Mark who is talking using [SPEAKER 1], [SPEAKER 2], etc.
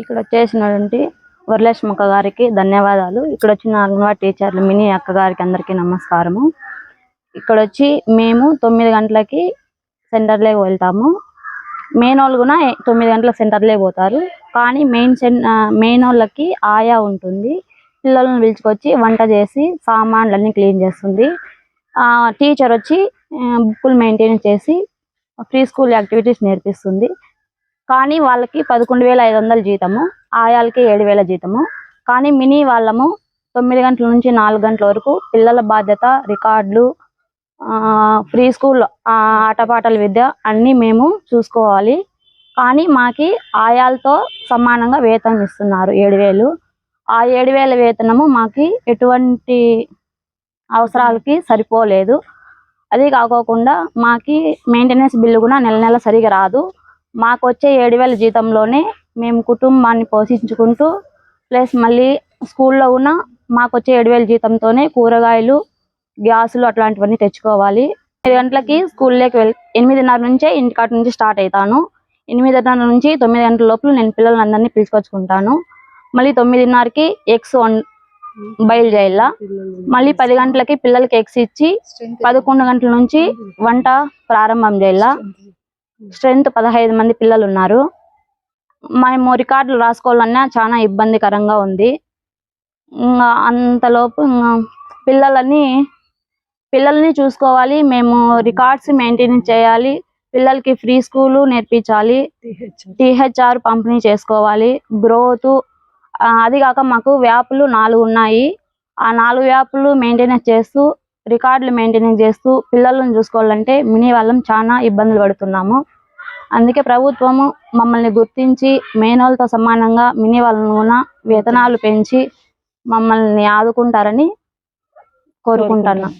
[SPEAKER 1] ఇక్కడ వచ్చేసినటువంటి వరలక్ష్మి అక్క గారికి ధన్యవాదాలు. ఇక్కడ వచ్చిన అంగన్వాడీ టీచర్లు మినీ అక్క గారికి అందరికీ నమస్కారము. ఇక్కడ వచ్చి మేము తొమ్మిది గంటలకి సెంటర్లే వెళ్తాము. మెయిన్ వాళ్ళు కూడా తొమ్మిది గంటల సెంటర్లే పోతారు. కానీ మెయిన్ సెన్ మెయిన్ వాళ్ళకి ఆయా ఉంటుంది. పిల్లలను పిలుచుకొచ్చి వంట చేసి సామాన్లన్నీ క్లీన్ చేస్తుంది. టీచర్ వచ్చి బుక్కులు మెయింటైన్ చేసి ఫ్రీ స్కూల్ యాక్టివిటీస్ నేర్పిస్తుంది. కానీ వాళ్ళకి పదకొండు వేల ఐదు వందల జీతము ఆయాలకి ఏడు వేల జీతము. కానీ మినీ వాళ్ళము తొమ్మిది గంటల నుంచి నాలుగు గంటల వరకు పిల్లల బాధ్యత రికార్డులు ఫ్రీ స్కూల్ ఆటపాటల విద్య అన్నీ మేము చూసుకోవాలి. కానీ మాకి ఆయాలతో సమానంగా వేతనం ఇస్తున్నారు ఏడు వేలు. ఆ ఏడు వేల వేతనము మాకి ఎటువంటి అవసరాలకి సరిపోలేదు. అది కాకోకుండా మాకి మెయింటెనెన్స్ బిల్లు కూడా నెల నెల సరిగా రాదు. మాకు వచ్చే ఏడు వేల జీతంలోనే మేము కుటుంబాన్ని పోషించుకుంటూ ప్లస్ మళ్ళీ స్కూల్లో ఉన్న మాకు వచ్చే ఏడు వేల జీతంతోనే కూరగాయలు గ్యాసులు అట్లాంటివన్నీ తెచ్చుకోవాలి. ఎనిమిది గంటలకి స్కూల్లోకి వెళ్ ఎనిమిదిన్నర నుంచే ఇంటికాడ నుంచి స్టార్ట్ అవుతాను. ఎనిమిదిన్నర నుంచి తొమ్మిది గంటల లోపల నేను పిల్లలందరినీ పిలుచుకొచ్చుకుంటాను. మళ్ళీ తొమ్మిదిన్నరకి ఎగ్స్ వన్ బయలుదేరాల. మళ్ళీ పది గంటలకి పిల్లలకి ఎగ్స్ ఇచ్చి పదకొండు గంటల నుంచి వంట ప్రారంభం చేయాల. స్ట్రెంత్ పదహైదు మంది పిల్లలు ఉన్నారు మేము రికార్డులు రాసుకోవాలన్నా చాలా ఇబ్బందికరంగా ఉంది. ఇంకా అంతలోపు పిల్లలని పిల్లల్ని చూసుకోవాలి. మేము రికార్డ్స్ మెయింటైన్ చేయాలి. పిల్లలకి ఫ్రీ స్కూలు నేర్పించాలి. టీహెచ్ఆర్ పంపిణీ చేసుకోవాలి. గ్రోత్ అది కాక మాకు వ్యాపులు నాలుగు ఉన్నాయి. ఆ నాలుగు వ్యాపులు మెయింటెనెన్స్ చేస్తూ రికార్డులు మెయింటెనెన్స్ చేస్తూ పిల్లలను చూసుకోవాలంటే మినీ వాళ్ళం చాలా ఇబ్బందులు పడుతున్నాము. అందుకే ప్రభుత్వము మమ్మల్ని గుర్తించి మేనోళ్ళతో సమానంగా మినీ వాళ్ళను కూడా వేతనాలు పెంచి మమ్మల్ని ఆదుకుంటారని కోరుకుంటున్నాం.